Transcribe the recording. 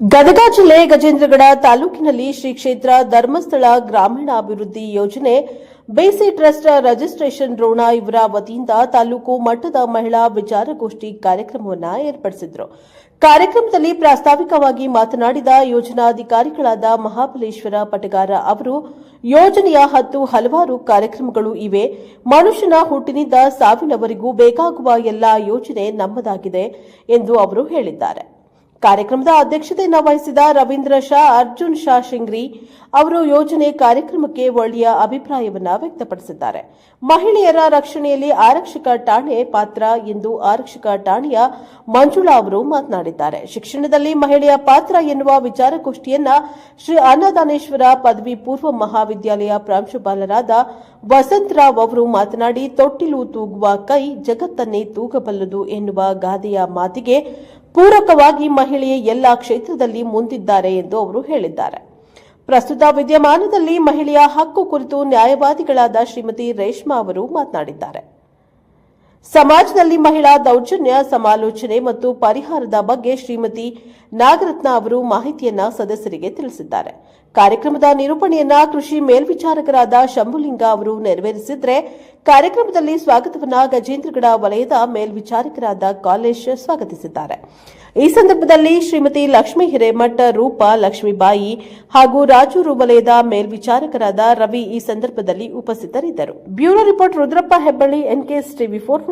ಗದಗ ಜಿಲ್ಲೆ ಗಜೇಂದ್ರಗಡ ತಾಲೂಕಿನಲ್ಲಿ ಶ್ರೀ ಕ್ಷೇತ್ರ ಧರ್ಮಸ್ಥಳ ಗ್ರಾಮೀಣಾಭಿವೃದ್ಧಿ ಯೋಜನೆ, ಬೇಸಿ ಟ್ರಸ್ಟ್ ರಿಜಿಸ್ಟ್ರೇಷನ್ ರೋಣ ಇವರ ವತಿಯಿಂದ ತಾಲೂಕು ಮಟ್ಟದ ಮಹಿಳಾ ವಿಚಾರಗೋಷ್ಠಿ ಕಾರ್ಯಕ್ರಮವನ್ನು ಏರ್ಪಡಿಸಿದ್ರು. ಕಾರ್ಯಕ್ರಮದಲ್ಲಿ ಪ್ರಾಸ್ತಾವಿಕವಾಗಿ ಮಾತನಾಡಿದ ಯೋಜನಾಧಿಕಾರಿಗಳಾದ ಮಹಾಬಲೇಶ್ವರ ಪಟಗಾರ ಅವರು, ಯೋಜನೆಯ ಹತ್ತು ಹಲವಾರು ಕಾರ್ಯಕ್ರಮಗಳು ಇವೆ. ಮನುಷ್ಯನ ಹುಟ್ಟಿನಿಂದ ಸಾವಿನವರೆಗೂ ಬೇಕಾಗುವ ಎಲ್ಲ ಯೋಜನೆ ನಮ್ಮದಾಗಿದೆ ಎಂದು ಅವರು ಹೇಳಿದ್ದಾರೆ. ಕಾರ್ಯಕ್ರಮದ ಅಧ್ಯಕ್ಷತೆಯನ್ನು ವಹಿಸಿದ ರವೀಂದ್ರ ಶಾ, ಅರ್ಜುನ್ ಶಾ ಶಿಂಗ್ರಿ ಅವರು ಯೋಜನೆ ಕಾರ್ಯಕ್ರಮಕ್ಕೆ ಒಳ್ಳೆಯ ಅಭಿಪ್ರಾಯವನ್ನ ವ್ಯಕ್ತಪಡಿಸಿದ್ದಾರೆ. ಮಹಿಳೆಯರ ರಕ್ಷಣೆಯಲ್ಲಿ ಆರಕ್ಷಕ ಠಾಣೆ ಪಾತ್ರ ಎಂದು ಆರಕ್ಷಕ ಠಾಣೆಯ ಮಂಜುಳಾ ಅವರು ಮಾತನಾಡಿದ್ದಾರೆ. ಶಿಕ್ಷಣದಲ್ಲಿ ಮಹಿಳೆಯ ಪಾತ್ರ ಎನ್ನುವ ವಿಚಾರಗೋಷ್ಠಿಯನ್ನ ಶ್ರೀ ಅನ್ನದಾನೇಶ್ವರ ಪದವಿ ಪೂರ್ವ ಮಹಾವಿದ್ಯಾಲಯ ಪ್ರಾಂಶುಪಾಲರಾದ ವಸಂತರಾವ್ ಅವರು ಮಾತನಾಡಿ, ತೊಟ್ಟಿಲು ತೂಗುವ ಕೈ ಜಗತ್ತನ್ನೇ ತೂಗಬಲ್ಲದು ಎನ್ನುವ ಗಾದೆಯ ಮಾತಿಗೆ ಪೂರಕವಾಗಿ ಮಹಿಳೆಯ ಎಲ್ಲ ಕ್ಷೇತ್ರದಲ್ಲಿ ಮುಂದಿದ್ದಾರೆ ಎಂದು ಅವರು ಹೇಳಿದ್ದಾರೆ. ಪ್ರಸ್ತುತ ವಿದ್ಯಮಾನದಲ್ಲಿ ಮಹಿಳೆಯ ಹಕ್ಕು ಕುರಿತು ನ್ಯಾಯವಾದಿಗಳಾದ ಶ್ರೀಮತಿ ರೇಷ್ಮಾ ಅವರು ಮಾತನಾಡಿದ್ದಾರೆ. ಸಮಾಜದಲ್ಲಿ ಮಹಿಳಾ ದೌರ್ಜನ್ಯ, ಸಮಾಲೋಚನೆ ಮತ್ತು ಪರಿಹಾರದ ಬಗ್ಗೆ ಶ್ರೀಮತಿ ನಾಗರತ್ನ ಅವರು ಮಾಹಿತಿಯನ್ನ ಸದಸ್ಯರಿಗೆ ತಿಳಿಸಿದ್ದಾರೆ. ಕಾರ್ಯಕ್ರಮದ ನಿರೂಪಣೆಯನ್ನ ಕೃಷಿ ಮೇಲ್ವಿಚಾರಕರಾದ ಶಂಭುಲಿಂಗ ಅವರು ನೆರವೇರಿಸಿದ್ರೆ ಕಾರ್ಯಕ್ರಮದಲ್ಲಿ ಸ್ವಾಗತವನ್ನ ಗಜೇಂದ್ರಗಡ ವಲಯದ ಮೇಲ್ವಿಚಾರಕರಾದ ಕಾಲೇಶ್ ಸ್ವಾಗತಿಸಿದ್ದಾರೆ. ಈ ಸಂದರ್ಭದಲ್ಲಿ ಶ್ರೀಮತಿ ಲಕ್ಷ್ಮೀ ಹಿರೇಮಠ ರೂಪ ಲಕ್ಷ್ಮೀಬಾಯಿ ಹಾಗೂ ರಾಜೂರು ವಲಯದ ಮೇಲ್ವಿಚಾರಕರಾದ ರವಿ ಈ ಸಂದರ್ಭದಲ್ಲಿ ಉಪಸ್ಥಿತರಿದ್ದರು. Bureau report Rudrappa Hebballi, NKS TV four